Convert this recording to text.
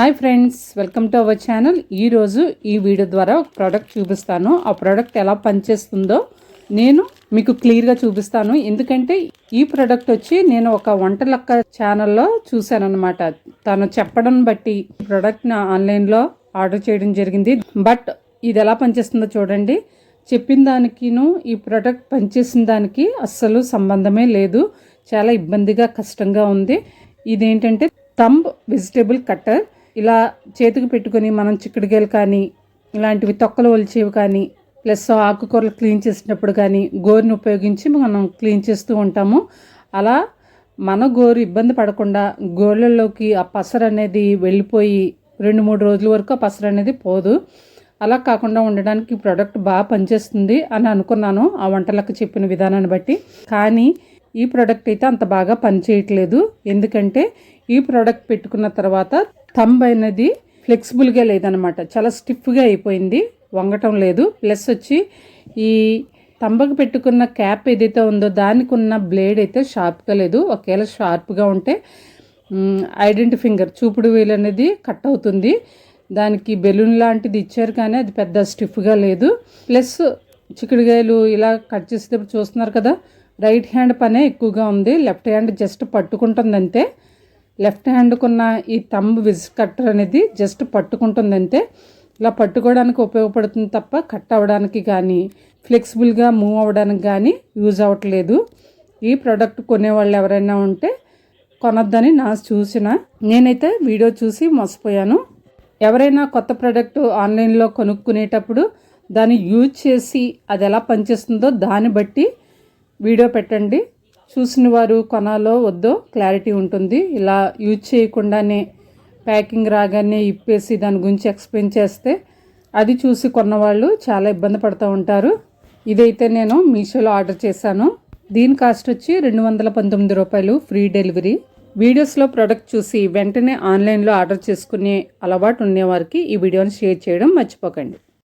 Hi friends welcome to our channel. ఈరోజు ఈ video ద్వారా ఒక ప్రోడక్ట్ చూపిస్తాను. ఆ ప్రోడక్ట్ ఎలా పనిచేస్తుందో నేను మీకు క్లియర్గా చూపిస్తాను. ఎందుకంటే ఈ ప్రోడక్ట్ వచ్చి నేను ఒక వంటలక్క ఛానల్లో చూశానమాట తను చెప్పడం బట్టి ఈ ప్రోడక్ట్ని ఆన్లైన్లో ఆర్డర్ చేయడం జరిగింది. బట్ ఇది ఎలా పనిచేస్తుందో చూడండి. చెప్పిన దానికిను ఈ ప్రోడక్ట్ పనిచేసిన దానికి అస్సలు సంబంధమే లేదు. చాలా ఇబ్బందిగా కష్టంగా ఉంది. ఇదేంటంటే తంబ్ వెజిటేబుల్ కట్టర్. ఇలా చేతికి పెట్టుకొని మనం చిక్కుడుకాయలు కానీ ఇలాంటివి తొక్కలు ఒలిచేవి కానీ ప్లస్ ఆకుకూరలు క్లీన్ చేసినప్పుడు కానీ గోరుని ఉపయోగించి మనం క్లీన్ చేస్తూ ఉంటాము. అలా మన గోరు ఇబ్బంది పడకుండా గోళ్ళలోకి ఆ పసరు అనేది వెళ్ళిపోయి రెండు మూడు రోజుల వరకు ఆ పసరు అనేది పోదు. అలా కాకుండా ఉండడానికి ఈ ప్రోడక్ట్ బాగా పనిచేస్తుంది అని అనుకున్నాను ఆ వంటలకు చెప్పిన విధానాన్ని బట్టి. కానీ ఈ ప్రోడక్ట్ అయితే అంత బాగా పనిచేయట్లేదు. ఎందుకంటే ఈ ప్రోడక్ట్ పెట్టుకున్న తర్వాత థంబ్ అనేది ఫ్లెక్సిబుల్గా లేదనమాట. చాలా స్టిఫ్గా అయిపోయింది. వంగటం లేదు. ప్లస్ వచ్చి ఈ తంబకు పెట్టుకున్న క్యాప్ ఏదైతే ఉందో దానికి ఉన్న బ్లేడ్ అయితే షార్ప్గా లేదు. ఒకవేళ షార్ప్గా ఉంటే ఐడెంటి ఫింగర్ చూపుడు వేలు అనేది కట్ అవుతుంది. దానికి బెలూన్ లాంటిది ఇచ్చారు కానీ అది పెద్ద స్టిఫ్గా లేదు. ప్లస్ చిక్కుడుగాయలు ఇలా కట్ చేసేటప్పుడు చూస్తున్నారు కదా రైట్ హ్యాండ్ పనే ఎక్కువగా ఉంది. లెఫ్ట్ హ్యాండ్ జస్ట్ పట్టుకుంటుంది అంతే లెఫ్ట్ హ్యాండ్కున్న ఈ తంబ్ విజ్ కట్టర్ అనేది జస్ట్ పట్టుకుంటుంది అంతే ఇలా పట్టుకోవడానికి ఉపయోగపడుతుంది తప్ప కట్ అవ్వడానికి కానీ ఫ్లెక్సిబుల్గా మూవ్ అవ్వడానికి కానీ యూజ్ అవ్వట్లేదు. ఈ ప్రోడక్ట్ కొనేవాళ్ళు ఎవరైనా ఉంటే కొనొద్దని నా చూసిన నేనైతే వీడియో చూసి మోసపోయాను. ఎవరైనా కొత్త ప్రోడక్ట్ ఆన్లైన్లో కొనుక్కునేటప్పుడు దాన్ని యూజ్ చేసి అది ఎలా పనిచేస్తుందో దాన్ని బట్టి వీడియో పెట్టండి. చూసిన వారు కొనాలో వద్దో క్లారిటీ ఉంటుంది. ఇలా యూజ్ చేయకుండానే ప్యాకింగ్ రాగానే ఇప్పేసి దాని గురించి ఎక్స్ప్లెయిన్ చేస్తే అది చూసి కొన్నవాళ్ళు చాలా ఇబ్బంది పడుతూ ఉంటారు. ఇదైతే నేను మీషోలో ఆర్డర్ చేశాను. దీని కాస్ట్ వచ్చి రెండు వందల పంతొమ్మిది రూపాయలు ఫ్రీ డెలివరీ. వీడియోస్లో ప్రోడక్ట్ చూసి వెంటనే ఆన్లైన్లో ఆర్డర్ చేసుకునే అలవాటు ఉండేవారికి ఈ వీడియోని షేర్ చేయడం మర్చిపోకండి.